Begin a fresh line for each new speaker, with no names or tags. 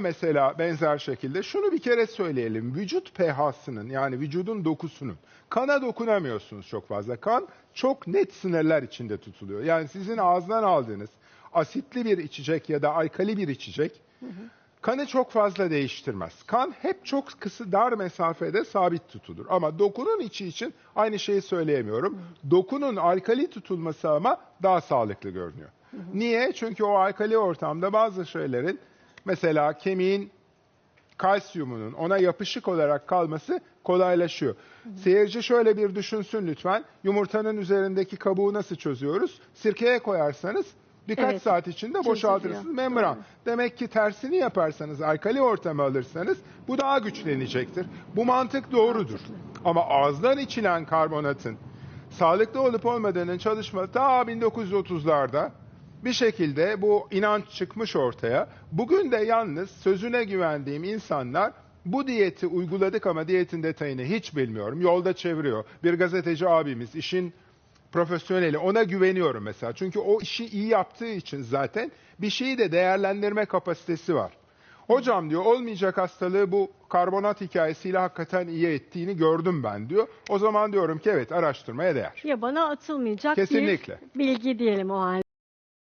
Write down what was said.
Mesela benzer şekilde şunu bir kere söyleyelim. Vücut pH'sının yani vücudun dokusunun kana dokunamıyorsunuz çok fazla. Kan çok net sınırlar içinde tutuluyor. Yani sizin ağızdan aldığınız asitli bir içecek ya da alkali bir içecek kanı çok fazla değiştirmez. Kan hep çok kısa dar mesafede sabit tutulur. Ama dokunun içi için aynı şeyi söyleyemiyorum. Dokunun alkali tutulması ama daha sağlıklı görünüyor. Niye? Çünkü o alkali ortamda bazı şeylerin mesela kemiğin kalsiyumunun ona yapışık olarak kalması kolaylaşıyor. Seyirci şöyle bir düşünsün lütfen. Yumurtanın üzerindeki kabuğu nasıl çözüyoruz? Sirkeye koyarsanız birkaç
Evet,
saat içinde boşaltırsınız membran.
Doğru.
Demek ki tersini yaparsanız, alkali ortamı alırsanız bu daha güçlenecektir. Bu mantık doğrudur. Ama ağızdan içilen karbonatın sağlıklı olup olmadığının çalışması ta 1930'larda bir şekilde bu inanç çıkmış ortaya. Bugün de yalnız sözüne güvendiğim insanlar bu diyeti uyguladık ama diyetin detayını hiç bilmiyorum. Yolda çeviriyor. Bir gazeteci abimiz işin profesyoneli ona güveniyorum mesela. Çünkü o işi iyi yaptığı için zaten bir şeyi de değerlendirme kapasitesi var. Hocam diyor olmayacak hastalığı bu karbonat hikayesiyle hakikaten iyi ettiğini gördüm ben diyor. O zaman diyorum ki evet araştırmaya değer.
Ya bana atılmayacak
Kesinlikle.
bir bilgi diyelim o halde.